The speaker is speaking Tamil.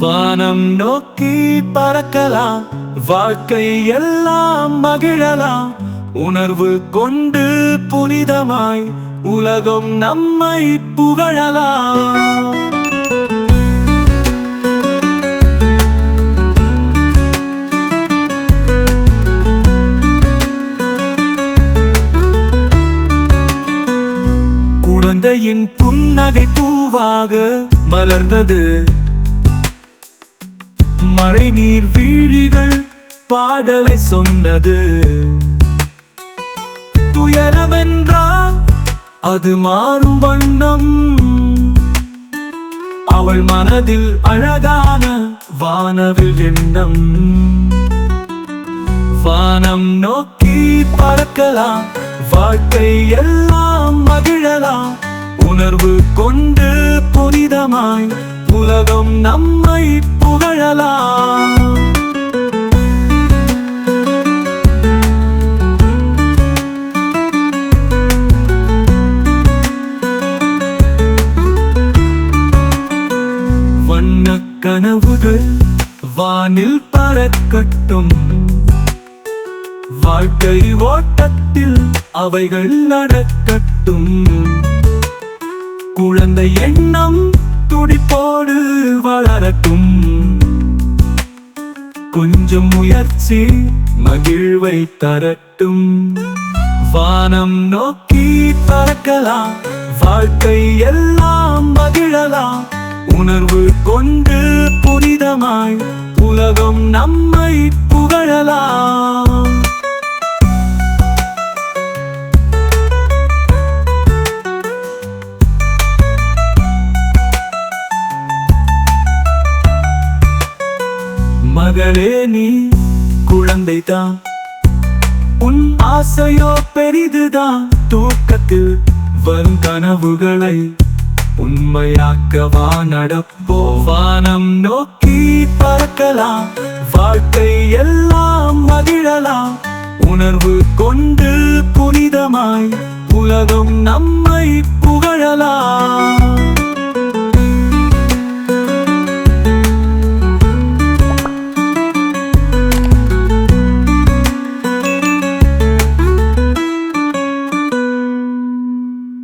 வானம் நோக்கி பறக்கலாம் வாழ்க்கை எல்லாம் மகிழலாம். உணர்வு கொண்டு புனிதமாய் உலகம் நம்மை புகழலாம். தந்தையின் புன்னகை பூவாக மலர்ந்தது. மழை நீர் வீழிகள் பாடலை சொன்னது. துயரமென்றால் அது மாறும் வண்ணம். அவள் மனதில் அழகான வானவில் எண்ணம். வானம் நோக்கி பறக்கலாம் வாழ்க்கை எல்லாம் மகிழலாம். உணர்வு கொண்டு புனிதமாய் உலகம் நம்மை புகழலாம். வண்ண கனவுகள் வானில் பறக்கட்டும். வாழ்க்கை ஓட்டத்தில் அவைகள் நடக்கட்டும். குழந்தை எண்ணம் துடிப்போடு வளரட்டும். கொஞ்சம் முயற்சி மகிழ்வை தரட்டும். வானம் நோக்கி பறக்கலாம் வாழ்க்கை எல்லாம் மகிழலாம். உணர்வு கொண்டு புனிதமாய் உலகம் நம் மகளே நீ குழந்தைதான். உன் ஆசையோ பெரிதுதான். தூக்கத்தில் வரும் கனவுகளை உண்மையாக்கவா நடப்போ? வானம் நோக்கி பறக்கலாம். வாழ்க்கை எல்லாம் மகிழலாம். உணர்வு கொண்டு புனிதமாய் உலகம் நம்மை புகழலாம்.